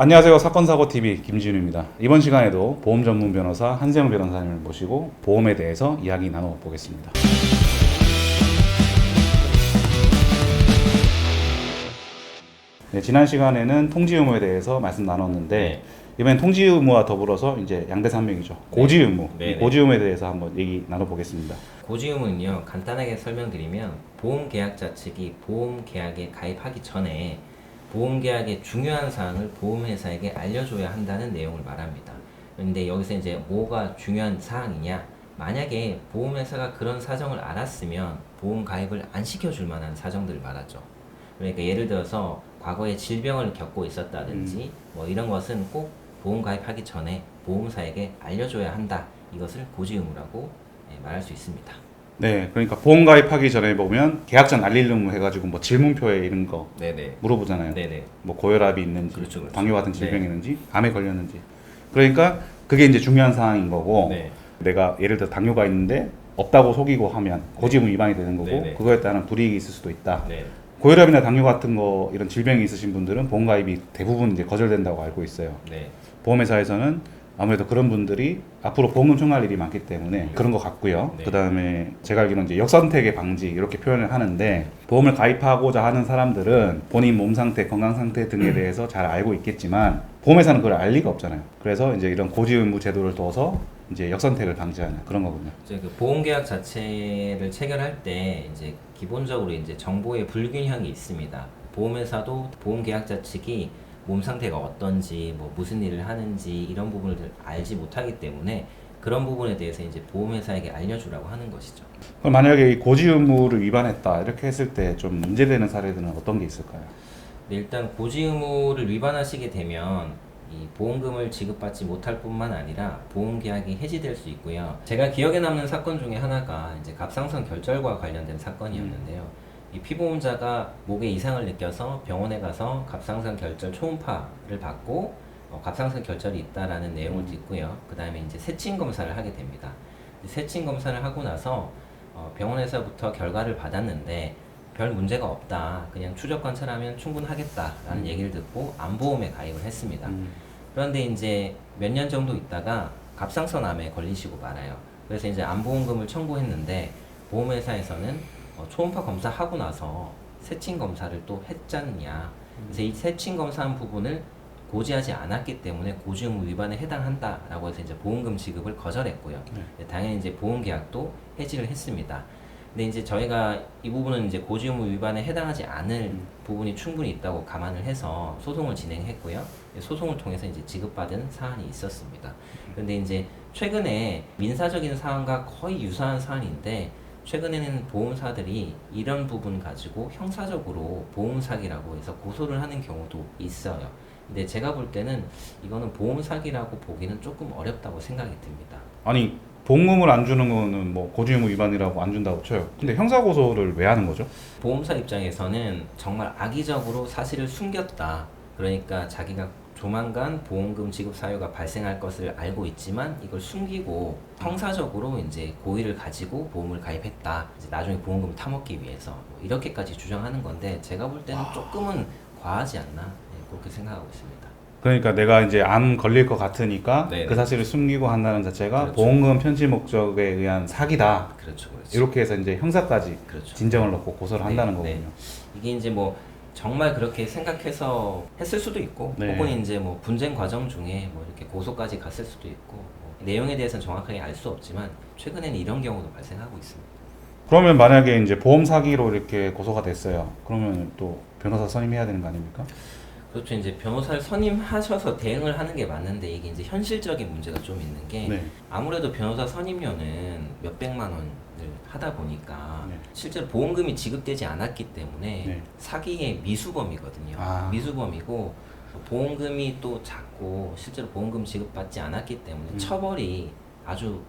안녕하세요. 사건 사고TV 김지윤입니다. 이번 시간에도 보험 전문 변호사 한세영 변호사님을 모시고 보험에 대해서 이야기 나눠 보겠습니다. 네, 지난 시간에는 통지 의무에 대해서 말씀 나눴는데 이번엔 통지 의무와 더불어서 이제 양대 산맥이죠. 고지 의무. 네, 이 네. 고지 의무에 대해서 한번 얘기 나눠 보겠습니다. 고지음은요 간단하게 설명드리면 보험 계약자 측이 보험 계약에 가입하기 전에 보험 계약의 중요한 사항을 보험회사에게 알려줘야 한다는 내용을 말합니다. 근데 여기서 이제 뭐가 중요한 사항이냐? 만약에 보험회사가 그런 사정을 알았으면 보험 가입을 안 시켜줄 만한 사정들을 말하죠. 그러니까 예를 들어서 과거에 질병을 겪고 있었다든지 뭐 이런 것은 꼭 보험 가입하기 전에 보험사에게 알려줘야 한다. 이것을 고지 의무라고 예, 말할 수 있습니다. 네, 그러니까 보험 가입하기 전에 보면 계약전 알릴 의무 해가지고 뭐 질문표에 이런 거 네네. 물어보잖아요. 네네. 뭐 고혈압이 있는지, 그렇죠, 그렇죠. 당뇨 같은 네. 질병이 있는지, 암에 걸렸는지. 그러니까 그게 이제 중요한 사항인 거고 네. 내가 예를 들어 당뇨가 있는데 없다고 속이고 하면 고지의무 위반이 되는 거고 네, 네. 그거에 따른 불이익이 있을 수도 있다. 네. 고혈압이나 당뇨 같은 거 이런 질병이 있으신 분들은 보험 가입이 대부분 이제 거절된다고 알고 있어요. 네. 보험회사에서는 아무래도 그런 분들이 앞으로 보험금 청구할 일이 많기 때문에 그런 것 같고요. 네. 그 다음에 제가 알기로는 이제 역선택의 방지 이렇게 표현을 하는데 보험을 가입하고자 하는 사람들은 본인 몸 상태, 건강 상태 등에 대해서 잘 알고 있겠지만 보험회사는 그걸 알 리가 없잖아요. 그래서 이제 이런 고지 의무 제도를 둬서 이제 역선택을 방지하는 그런 거군요. 이제 그 보험 계약 자체를 체결할 때 이제 기본적으로 이제 정보의 불균형이 있습니다. 보험회사도 보험 계약자 측이 몸 상태가 어떤지 뭐 무슨 일을 하는지 이런 부분을 알지 못하기 때문에 그런 부분에 대해서 이제 보험회사에게 알려주라고 하는 것이죠. 그럼 만약에 이 고지 의무를 위반했다 이렇게 했을 때 좀 문제되는 사례들은 어떤 게 있을까요? 네, 일단 고지 의무를 위반하시게 되면 이 보험금을 지급받지 못할 뿐만 아니라 보험 계약이 해지될 수 있고요. 제가 기억에 남는 사건 중에 하나가 이제 갑상선 결절과 관련된 사건이었는데요. 이 피보험자가 목에 이상을 느껴서 병원에 가서 갑상선 결절 초음파를 받고 어, 갑상선 결절이 있다라는 내용을 듣고요. 그 다음에 이제 세친 검사를 하게 됩니다. 세친 검사를 하고 나서 어, 병원에서부터 결과를 받았는데 별 문제가 없다. 그냥 추적 관찰하면 충분하겠다라는 얘기를 듣고 암보험에 가입을 했습니다. 그런데 이제 몇 년 정도 있다가 갑상선암에 걸리시고 말아요. 그래서 이제 암보험금을 청구했는데 보험회사에서는 어, 초음파 검사하고 나서 세친 검사를 또 했잖냐. 그래서 이 세친 검사한 부분을 고지하지 않았기 때문에 고지의무 위반에 해당한다라고 해서 이제 보험금 지급을 거절했고요. 네, 당연히 이제 보험 계약도 해지를 했습니다. 근데 이제 저희가 이 부분은 이제 고지의무 위반에 해당하지 않을 부분이 충분히 있다고 감안을 해서 소송을 진행했고요. 소송을 통해서 이제 지급받은 사안이 있었습니다. 그런데 이제 최근에 민사적인 사안과 거의 유사한 사안인데 최근에는 보험사들이 이런 부분 가지고 형사적으로 보험 사기라고 해서 고소를 하는 경우도 있어요. 근데 제가 볼 때는 이거는 보험 사기라고 보기는 조금 어렵다고 생각이 듭니다. 아니 보험금을 안 주는 거는 뭐 고지의무 위반이라고 안 준다고 쳐요. 근데 형사 고소를 왜 하는 거죠? 보험사 입장에서는 정말 악의적으로 사실을 숨겼다. 그러니까 자기가 조만간 보험금 지급 사유가 발생할 것을 알고 있지만 이걸 숨기고 형사적으로 이제 고의를 가지고 보험을 가입했다. 이제 나중에 보험금을 타먹기 위해서 뭐 이렇게까지 주장하는 건데 제가 볼 때는 조금은 과하지 않나 네, 그렇게 생각하고 있습니다. 그러니까 내가 이제 암 걸릴 것 같으니까 네네. 그 사실을 숨기고 한다는 자체가 그렇죠. 보험금 편취 목적에 의한 사기다. 그렇죠, 그렇죠. 이렇게 해서 이제 형사까지 그렇죠. 진정을 넣고 고소를 한다는 네, 거군요. 이게 이제 뭐 정말 그렇게 생각해서 했을 수도 있고 네. 혹은 이제 뭐 분쟁 과정 중에 뭐 이렇게 고소까지 갔을 수도 있고 뭐 내용에 대해서는 정확하게 알 수 없지만 최근에는 이런 경우도 발생하고 있습니다. 그러면 만약에 이제 보험 사기로 이렇게 고소가 됐어요. 그러면 또 변호사 선임해야 되는 거 아닙니까? 그렇죠. 이제 변호사를 선임하셔서 대응을 하는 게 맞는데 이게 이제 현실적인 문제가 좀 있는 게 네. 아무래도 변호사 선임료는 몇 백만 원을 하다 보니까 네. 실제로 보험금이 지급되지 않았기 때문에 네. 사기의 미수범이거든요. 아. 미수범이고 보험금이 또 작고 실제로 보험금 지급받지 않았기 때문에 음. 처벌이 아주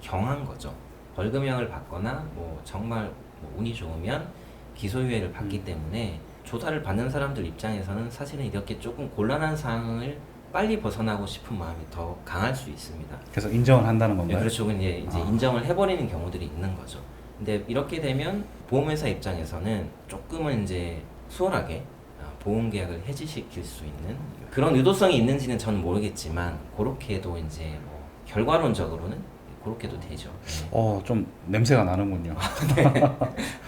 경한 거죠. 벌금형을 받거나 뭐 정말 뭐 운이 좋으면 기소유예를 받기 음. 때문에 조사를 받는 사람들 입장에서는 사실은 이렇게 조금 곤란한 상황을 빨리 벗어나고 싶은 마음이 더 강할 수 있습니다. 그래서 인정을 한다는 네, 건가요? 그렇죠. 이제, 이제 아. 인정을 해버리는 경우들이 있는 거죠. 근데 이렇게 되면 보험회사 입장에서는 조금은 이제 수월하게 어, 보험 계약을 해지시킬 수 있는 그런 의도성이 있는지는 저는 모르겠지만 그렇게도 이제 뭐 결과론적으로는 그렇게도 되죠. 네. 어, 좀 냄새가 나는군요.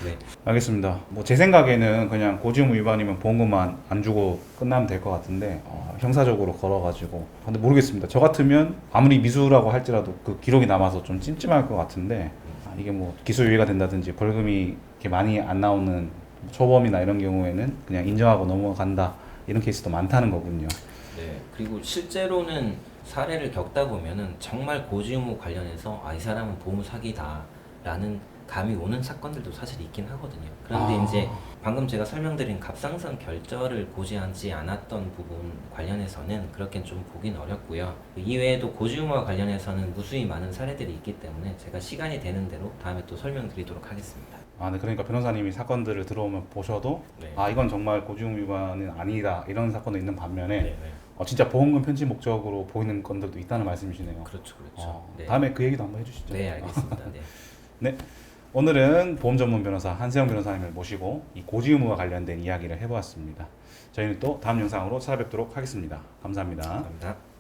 네. 알겠습니다. 뭐 제 생각에는 그냥 고지의무 위반이면 보험금만 안 주고 끝나면 될 것 같은데 어, 형사적으로 걸어가지고 근데 모르겠습니다. 저 같으면 아무리 미수라고 할지라도 그 기록이 남아서 좀 찜찜할 것 같은데 아, 이게 뭐 기소 유예가 된다든지 벌금이 이렇게 많이 안 나오는 초범이나 이런 경우에는 그냥 인정하고 넘어간다 이런 케이스도 많다는 거군요. 네. 그리고 실제로는 사례를 겪다 보면은 정말 고지의무 관련해서 아 이 사람은 보험 사기다라는 감이 오는 사건들도 사실 있긴 하거든요. 그런데 아. 이제 방금 제가 설명드린 갑상선 결절을 고지하지 않았던 부분 관련해서는 그렇게 좀 보긴 어렵고요. 그 이외에도 고지의무와 관련해서는 무수히 많은 사례들이 있기 때문에 제가 시간이 되는 대로 다음에 또 설명드리도록 하겠습니다. 아, 네, 그러니까 변호사님이 사건들을 들어오면 보셔도 네. 아 이건 정말 고지의무 위반은 아니다 이런 사건도 있는 반면에 네, 네. 어, 진짜 보험금 편취 목적으로 보이는 건들도 있다는 말씀이시네요. 그렇죠, 그렇죠. 어, 네. 다음에 그 얘기도 한번 해주시죠. 네, 알겠습니다. 네. 오늘은 보험 전문 변호사 한세영 변호사님을 모시고 이 고지 의무와 관련된 이야기를 해보았습니다. 저희는 또 다음 영상으로 찾아뵙도록 하겠습니다. 감사합니다. 감사합니다.